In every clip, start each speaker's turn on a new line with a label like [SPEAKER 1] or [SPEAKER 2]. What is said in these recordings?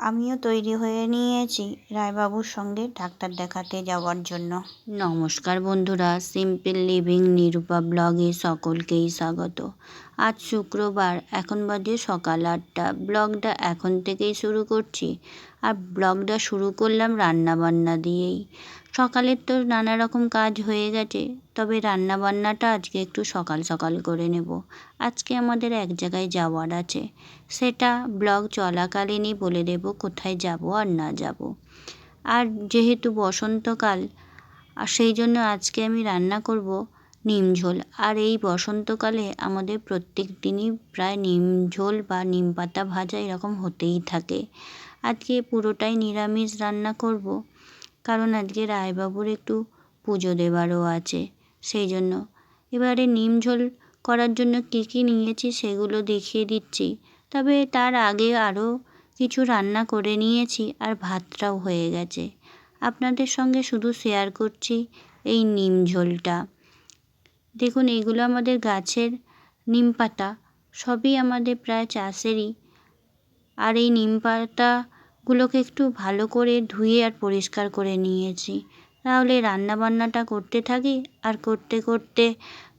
[SPEAKER 1] আমিও তৈরি হয়ে নিয়েছি রায়বাবুর সঙ্গে ডাক্তার দেখাতে যাওয়ার জন্য। নমস্কার বন্ধুরা, সিম্পল লিভিং নিরূপা ব্লগে সকলকেই স্বাগত। আজ শুক্রবার, এখন বাজে সকাল আটটা। ব্লগটা এখন থেকেই শুরু করছি। আর ব্লগটা শুরু করলাম রান্না বান্না দিয়েই। সকালের তো নানা রকম কাজ হয়ে গেছে, তবে রান্না বান্নাটা আজকে একটু সকাল সকাল করে নেব। আজকে আমাদের এক জায়গায় যাওয়ার আছে। সেটা ব্লগ চলাকালীনই বলে দেব কোথায় যাব আর না যাব। আর যেহেতু বসন্তকাল, আর সেই জন্য আজকে আমি রান্না করব নিম ঝোল। আর এই বসন্তকালে আমাদের প্রত্যেক দিনই প্রায় নিম ঝোল বা নিম পাতা ভাজা এরকম হতেই থাকে। আজকে পুরোটাই নিরামিষ রান্না করব। কারণ আজকে রায়বাবুর একটু পুজো দেবারও আছে, সেই জন্য। এবারে নিম ঝোল করার জন্য কী কী নিয়েছি সেগুলো দেখিয়ে দিচ্ছি। তবে তার আগে আরও কিছু রান্না করে নিয়েছি আর ভাতটাও হয়ে গেছে। আপনাদের সঙ্গে শুধু শেয়ার করছি এই নিম ঝোলটা। দেখুন, এগুলো আমাদের গাছের নিম পাতা, সবই আমাদের প্রায় চাষেরই। আর এই নিম পাতাগুলোকে একটু ভালো করে ধুয়ে আর পরিষ্কার করে নিয়েছি। তাহলে রান্না বান্নাটা করতে থাকি আর করতে করতে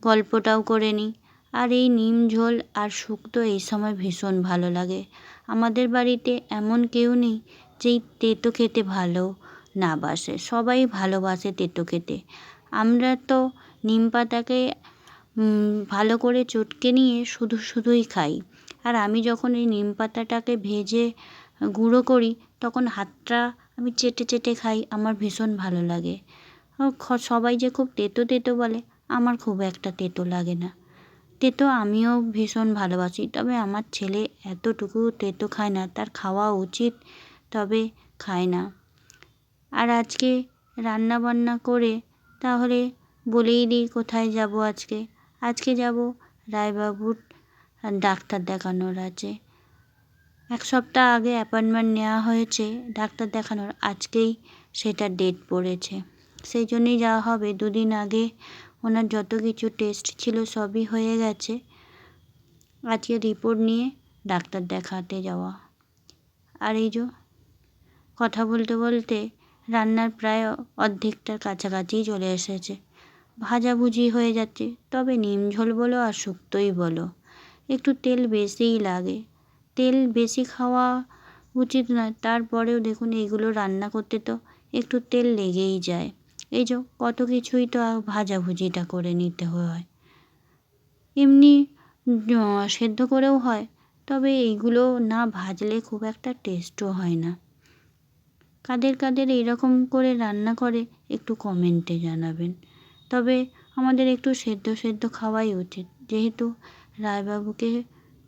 [SPEAKER 1] গল্পটাও করে নিই। আর এই নিম ঝোল আর শুক্তো এই সময় ভীষণ ভালো লাগে। আমাদের বাড়িতে এমন কেউ নেই যেই তেতো খেতে ভালো না বাসে। সবাই ভালোবাসে তেতো খেতে। আমরা তো নিম পাতাকে ভালো করে চটকে নিয়ে শুধু শুধুই খাই। আর আমি যখন এই নিম পাতাটাকে ভেজে গুঁড়ো করি, তখন হাতটা আমি চেটে চেটে খাই, আমার ভীষণ ভালো লাগে। সবাই যে খুব তেতো তেতো বলে, আমার খুব একটা তেতো লাগে না। তেতো আমিও ভীষণ ভালোবাসি, তবে আমার ছেলে এতটুকু তেতো খায় না, তার খাওয়া উচিত, তবে খায় না। আর আজকে রান্না বান্না করে, তাহলে বলেই দিই কোথায় যাব আজকে। আজকে যাব রায়বাবুর ডাক্তার দেখানোর আছে। এক সপ্তাহ আগে অ্যাপয়েন্টমেন্ট নেওয়া হয়েছে ডাক্তার দেখানোর, আজকেই সেটা ডেট পড়েছে। সেই জন্যই যাওয়া হবে। দুদিন আগে ওনার যত কিছু টেস্ট ছিল সবই হয়ে গেছে। আজকে রিপোর্ট নিয়ে ডাক্তার দেখাতে যাওয়া। আর এই যে কথা বলতে বলতে রান্নার প্রায় অর্ধেকটার কাছাকাছিই চলে এসেছে। ভাজাভুজি হয়ে যাচ্ছে। তবে নিম ঝোল বলো আর শুক্তোই বলো। একটু তেল বেশিই লাগে। তেল বেশি খাওয়া উচিত নয়। তারপরেও দেখুন এইগুলো রান্না করতে তো একটু তেল লেগেই যায়। এই যে কত কিছুই তো ভাজাভুজিটা করে নিতে হয়। এমনি সেদ্ধ করেও হয়, তবে এইগুলো না ভাজলে খুব একটা টেস্টও হয় না। কাদের কাদের এইরকম করে রান্না করে একটু কমেন্টে জানাবেন। তবে আমাদের একটু সেদ্ধ সেদ্ধ খাওয়াই উচিত। যেহেতু রায়বাবুকে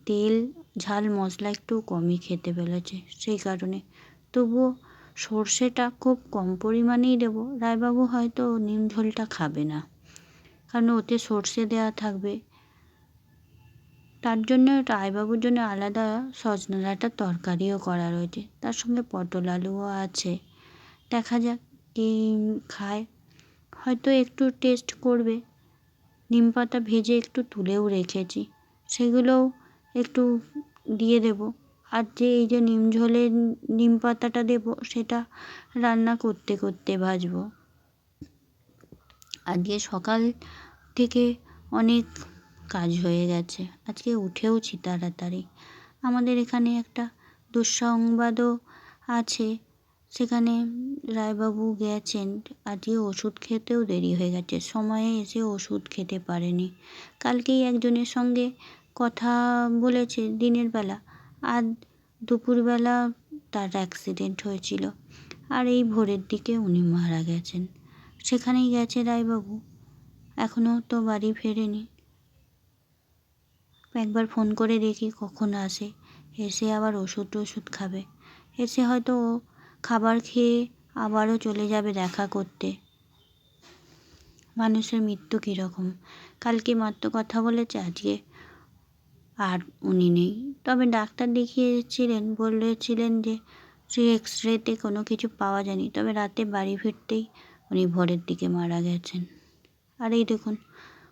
[SPEAKER 1] তেল ঝাল মশলা একটু কমই খেতে বলেছে সেই কারণে। তবুও সর্ষেটা খুব কম পরিমাণেই দেবো, রায়বাবু হয়তো নিম ঝোলটা খাবে না। কারণ ওতে সর্ষে দেওয়া থাকবে। তার জন্য রায়বাবুর জন্য আলাদা সজনে তরকারিও করা রয়েছে। তার সঙ্গে পটল আলুও আছে। দেখা যাক কি খায়। হয়তো একটু টেস্ট করবে। নিম পাতা ভেজে একটু তুলেও রেখেছি। সেগুলোও একটু দিয়ে দেবো। আর যে এই যে নিম ঝোলের নিম পাতাটা দেবো, সেটা রান্না করতে করতে ভাজবো। আজকে সকাল থেকে অনেক কাজ হয়ে গেছে। আজকে উঠেওছি তাড়াতাড়ি। আমাদের এখানে একটা দুঃসংবাদও আছে। সেখানে রায়বাবু গেছেন। আজকে ওষুধ খেতেও দেরি হয়ে গেছে। সময়ে এসে ওষুধ খেতে পারেনি। কালকেই একজনের সঙ্গে কথা বলেছে দিনের বেলা। আর দুপুরবেলা তার অ্যাক্সিডেন্ট হয়েছিল। আর এই ভোরের দিকে উনি মারা গেছেন। সেখানেই গেছে রায়বাবু। এখনও তো বাড়ি ফেরেনি। একবার ফোন করে দেখি কখন আসে। এসে আবার ওষুধ টষুধ খাবে। এসে হয়তো ও খাবার খেয়ে আবারও চলে যাবে দেখা করতে। মানুষের মৃত্যু কীরকম? কালকে মাত্র কথা বলেছে, আজকে আর উনি নেই। তবে ডাক্তার দেখিয়েছিলেন, বলেছিলেন যে সেই এক্স রেতে কোনো কিছু পাওয়া যায়নি। তবে রাতে বাড়ি ফিরতেই উনি ভোরের দিকে মারা গেছেন। আর এই দেখুন,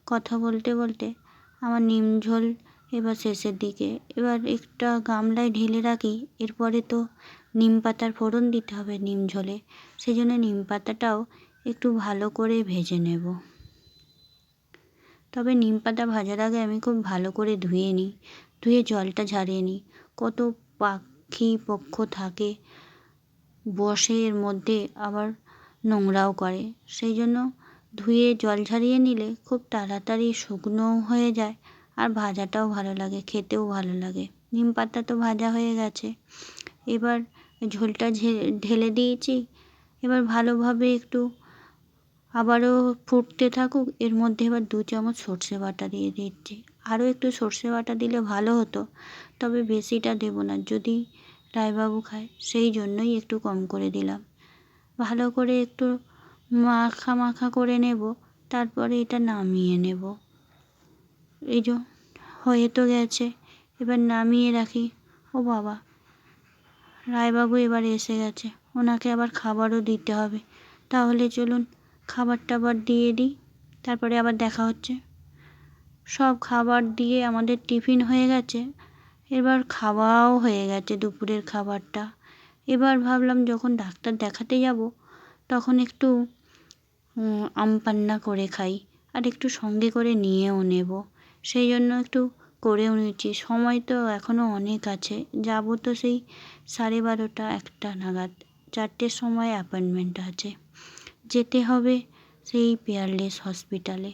[SPEAKER 1] কথা বলতে বলতে আমার নিম ঝোল এবার শেষের দিকে। এবার একটা গামলায় ঢেলে রাখি, এরপরে তো নিম পাতার ফোড়ন দিতে হবে নিম ঝোলে। সেই জন্য নিম পাতাটাও একটু ভালো করে ভেজে নেব। তবে নিম পাতা ভাজার আগে আমি খুব ভালো করে ধুয়ে নিই। ধুয়ে জলটা ঝারিয়ে নিই। কত পাখি পক্ষ থাকে, বসে এর মধ্যে আবার নোংরাও করে। সেই জন্য ধুয়ে জল ঝারিয়ে নিলে খুব তাড়াতাড়ি শুকনোও হয়ে যায় আর ভাজাটাও ভালো লাগে, খেতেও ভালো লাগে। নিম পাতা তো ভাজা হয়ে গেছে। এবার ঝোলটা ঢেলে দিয়েছি। এবার ভালোভাবে একটু আবারও ফুটতে থাকুক, এর মধ্যে এবার দু চামচ সর্ষে বাটা দিয়ে দিচ্ছি। আরও একটু সর্ষে বাটা দিলে ভালো হতো, তবে বেশিটা দেবো না, যদি রায়বাবু খায়, সেই জন্যই একটু কম করে দিলাম। ভালো করে একটু মাখা মাখা করে নেব, তারপরে এটা নামিয়ে নেব। এই যে, হয়ে তো গেছে, এবার নামিয়ে রাখি। ও বাবা, রায়বাবু এবার এসে গেছে, ওনাকে আবার খাবারও দিতে হবে। তাহলে চলুন খাবার টাবার দিয়ে দিই। তারপরে আবার দেখা হচ্ছে। সব খাবার দিয়ে আমাদের টিফিন হয়ে গেছে। এবার খাওয়াও হয়ে গেছে দুপুরের খাবারটা। এবার ভাবলাম যখন ডাক্তার দেখাতে যাব, তখন একটু আম পান্না করে খাই আর একটু সঙ্গে করে নিয়েও নেব। সেই জন্য একটু করেও নিচ্ছি। সময় তো এখনও অনেক আছে। যাব তো সেই সাড়ে বারোটা একটা নাগাদ। চারটের সময় অ্যাপয়েন্টমেন্ট আছে। হবে সেই পেয়ারলেস হসপিটালে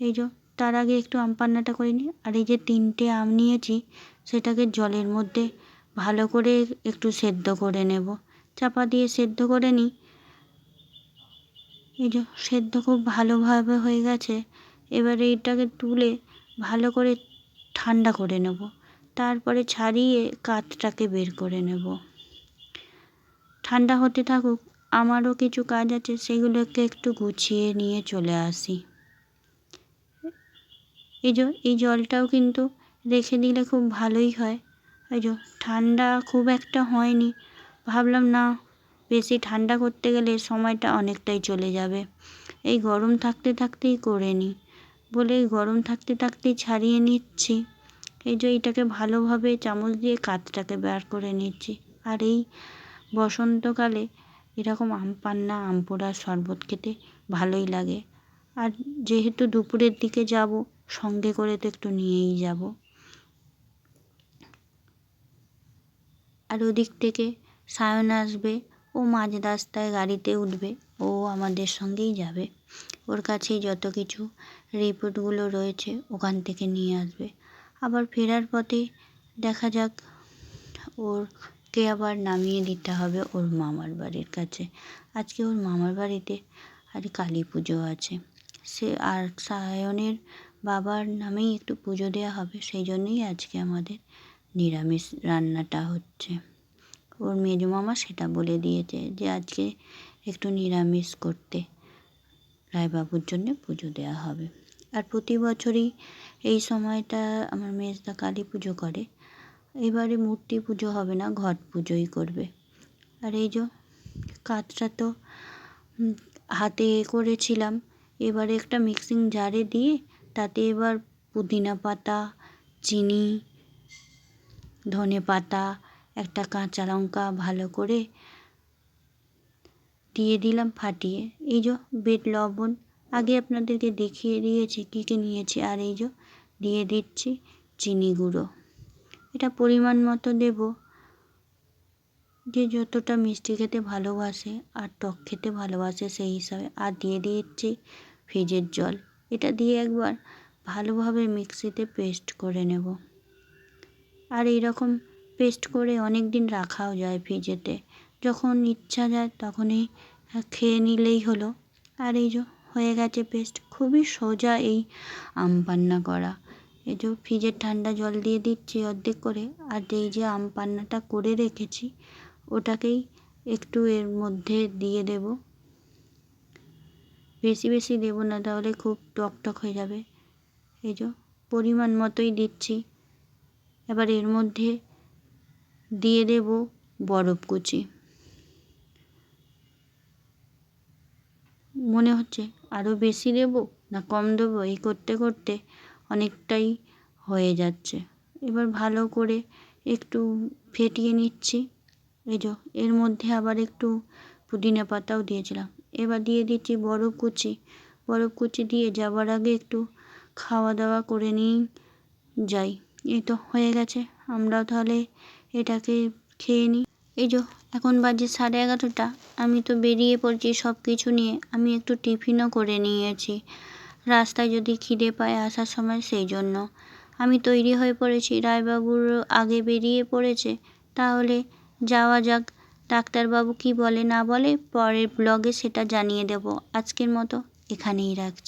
[SPEAKER 1] এই যে, তার আগে একটু আম পান্নাটা করে নিই। আর এই যে তিনটে আম নিয়েছি, সেটাকে জলের মধ্যে ভালো করে একটু সেদ্ধ করে নেব। চাপা দিয়ে সেদ্ধ করে নিই। এই যে, সেদ্ধ খুব ভালোভাবে হয়ে গেছে। এবার এইটাকে তুলে ভালো করে ঠান্ডা করে নেব। তারপরে ছাড়িয়ে কাতটাকে বের করে নেব। ঠান্ডা হতে থাকুক আমারও কিছু কাজ আছে, সেগুলোকে একটু গুছিয়ে নিয়ে চলে আসি। এই যে, এই জলটাও কিন্তু রেখে দিলে খুব ভালোই হয়। এই যে, ঠান্ডা খুব একটা হয়নি। ভাবলাম না, বেশি ঠান্ডা করতে গেলে সময়টা অনেকটাই চলে যাবে। এই গরম থাকতে থাকতেই করে নিই বলে এই গরম থাকতে থাকতেই ছাড়িয়ে নিচ্ছি। এই যে এইটাকে ভালোভাবে চামচ দিয়ে কাতটাকে বার করে নিচ্ছি। আর এই বসন্তকালে এরকম আম পান্না, আম পোড়ার শরবত খেতে ভালোই লাগে। আর যেহেতু দুপুরের দিকে যাব, সঙ্গে করে তো একটু নিয়েই যাব। আর ওদিক থেকে সায়ন আসবে, ও মাঝ রাস্তায় গাড়িতে উঠবে, ও আমাদের সঙ্গেই যাবে। ওর কাছেই যত কিছু রিপোর্টগুলো রয়েছে, ওখান থেকে নিয়ে আসবে। আবার ফেরার পথে দেখা যাক ওরকে আবার নামিয়ে দিতে হবে ওর মামার বাড়ির কাছে। আজকে ওর মামার বাড়িতে আর কালী পুজো আছে। সে আর সায়নের বাবার নামেই একটু পুজো দেওয়া হবে, সেই জন্যই আজকে আমাদের নিরামিষ রান্নাটা হচ্ছে। ওর মেজো মামা সেটা বলে দিয়েছে যে, আজকে একটু নিরামিষ করতে। রায়বাবুর জন্য পুজো দেওয়া হবে। আর প্রতি বছরই এই সময়টা আমার মেজদা কালী পুজো করে। এবারে মূর্তি পুজো হবে না, ঘট পুজোই করবে। আর এই যে কাতটা তো হাতে করেছিলাম, এবারে একটা মিক্সিং জারে দিয়ে তাতে এবার পুদিনা পাতা, চিনি, ধনে পাতা, একটা কাঁচা লঙ্কা ভালো করে দিয়ে দিলাম ফাটিয়ে। এই যে বেড লবণ, আগে আপনাদেরকে দেখিয়ে দিয়েছি কী কী নিয়েছি, আর এই যে দিয়ে দিচ্ছি চিনি গুঁড়ো। এটা পরিমাণ মতো দেব যে যতটা মিষ্টি খেতে ভালোবাসে আর টক খেতে ভালোবাসে সেই হিসাবে। আর দিয়ে দিচ্ছি ফ্রিজের জল। এটা দিয়ে একবার ভালোভাবে মিক্সিতে পেস্ট করে নেব। আর এইরকম পেস্ট করে অনেক দিন রাখাও যায় ফ্রিজেতে। যখন ইচ্ছা যায় তখনই খেয়ে নিলেই হলো। আর এই যে হয়ে গেছে পেস্ট। খুবই সোজা এই আম পান্না করা। এই যে ফ্রিজের ঠান্ডা জল দিয়ে দিচ্ছি অর্ধেক করে, আর এই যে আম পান্নাটা করে রেখেছি, ওটাকেই একটু এর মধ্যে দিয়ে দেব। বেশি বেশি দেব না, তাহলে খুব টক টক হয়ে যাবে। এই যে পরিমাণ মতোই দিচ্ছি। এবার এর মধ্যে দিয়ে দেব বরফ কুচি। মনে হচ্ছে আরও বেশি দেবো না কম দেবো? এই করতে করতে অনেকটাই হয়ে যাচ্ছে। এবার ভালো করে একটু ফেটিয়ে নিচ্ছি। এই যো, এর মধ্যে আবার একটু পুদিনা পাতাও দিয়েছিলাম। এবার দিয়ে দিচ্ছি বরফ কুচি। বরফ কুচি দিয়ে যাবার আগে একটু খাওয়া দাওয়া করে নিই যাই। এই তো হয়ে গেছে। আমরাও তাহলে এটাকে খেয়ে নিই। এই যো, এখন বাজে সাড়ে এগারোটা। আমি তো বেরিয়ে পড়ছি সব কিছু নিয়ে। আমি একটু টিফিনও করে নিয়েছি। রাস্তায় যদি খিদে পায় আসার সময় সেই জন্য। আমি তৈরি হয়ে পড়েছি, রায়বাবুর আগে বেরিয়ে পড়েছে। তাহলে যাওয়া যাক, ডাক্তারবাবু কি বলে না বলে পরের ব্লগে সেটা জানিয়ে দেব। আজকের মতো এখানেই রাখছি।